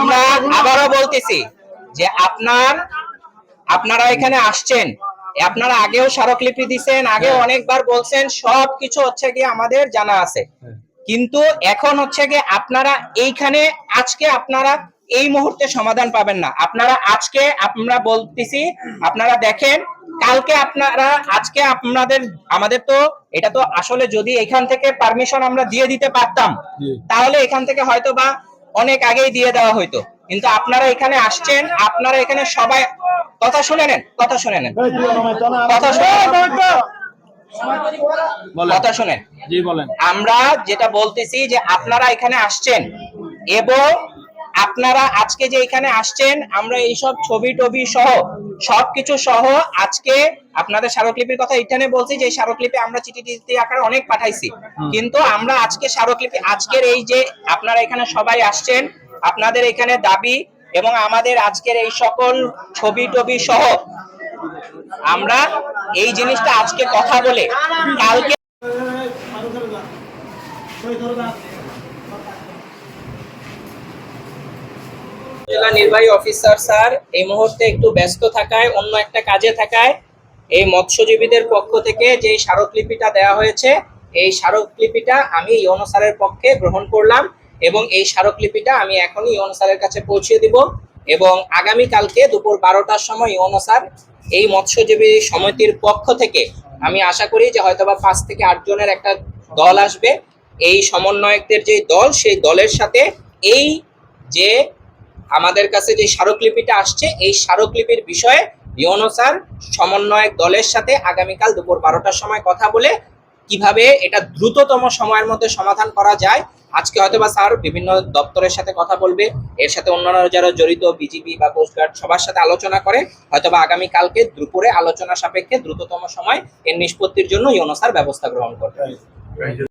আমরা আবারও বলতেছি যে আপনার আপনারা এখানে আসছেন। আপনারা আগেও স্মারকলিপি দিছেন আগেও অনেকবার বলছেন সব কিছু হচ্ছে গিয়ে আমাদের জানা আছে। কিন্তু এখন হচ্ছে গিয়ে আপনারা এইখানে আজকে আপনারা এই মুহূর্তে সমাধান পাবেন না। আপনারা আজকে আমরা বলতেছি আপনারা দেখেন কালকে আপনারা আজকে আপনাদের আমাদের তো এটা তো আসলে যদি এখান থেকে পারমিশন আমরা দিয়ে দিতে পারতাম তাহলে এখান থেকে হয়তো বা অনেক আগেই দিয়ে দেওয়া হইতো। কিন্তু আপনারা এখানে আসছেন আপনারা এখানে সবাই কথা শুনে নেন কথা শুনে নেন। কথা কথা শুনেন আমরা যেটা বলতেছি যে আপনারা এখানে আসছেন এবং আপনারা আজকে যে এখানে আসছেন আমরা এইসব ছবি টবি সহ সবকিছু সহ আজকে আপনাদের স্মারকলিপির কথা এখানে বলছি যে স্মারকলিপি আমরা চিঠি চিঠি আকারে অনেক পাঠাইছি। কিন্তু আমরা আজকে স্মারকলিপি আজকের এই যে আপনারা এখানে সবাই আসছেন আপনাদের এখানে দাবি এবং আমাদের আজকের এই সকল ছবি টবি সহ আমরা এই জিনিসটা আজকে কথা বলে কালকে জেলা নির্বাহী অফিসার স্যার, এই মুহূর্তে একটু ব্যস্ত থাকায়, অন্য একটা কাজে থাকায় এই মৎস্যজীবীদের পক্ষ থেকে যে স্মারকলিপিটা দেওয়া হয়েছে, এই স্মারকলিপিটা আমি ইয়নো স্যারের পক্ষে গ্রহণ করলাম এবং এই স্মারকলিপিটা আমি এখনই ইয়নো স্যারের কাছে পৌঁছে দিব এবং আগামী কালকে দুপুর বারোটার সময় ইয়নো স্যার এই মৎস্যজীবী সমিতির পক্ষ থেকে আমি আশা করি যে হয়তোবা পাঁচ থেকে আট জনের একটা দল আসবে। এই সমন্বয়কদের যে দল, সেই দলের সাথে এই যে আমাদের কাছে যে স্মারকলিপিটা আসছে, এই স্মারকলিপির বিষয়ে ইউনো স্যার সমন্বয়ক দলের সাথে আগামীকাল দুপুর বারোটার সময় কথা বলে কীভাবে এটা দ্রুততম সময়ের মধ্যে সমাধান করা যায়। আজকে হয়তো বা স্যার বিভিন্ন দপ্তরের সাথে কথা বলবে, এর সাথে অন্যান্য যারা জড়িত বিজিবি বা কোস্টগার্ড সবার সাথে আলোচনা করে হয়তো বা আগামীকালকে দুপুরে আলোচনা সাপেক্ষে দ্রুততম সময় এর নিষ্পত্তির জন্য ইউনো স্যার ব্যবস্থা গ্রহণ করবে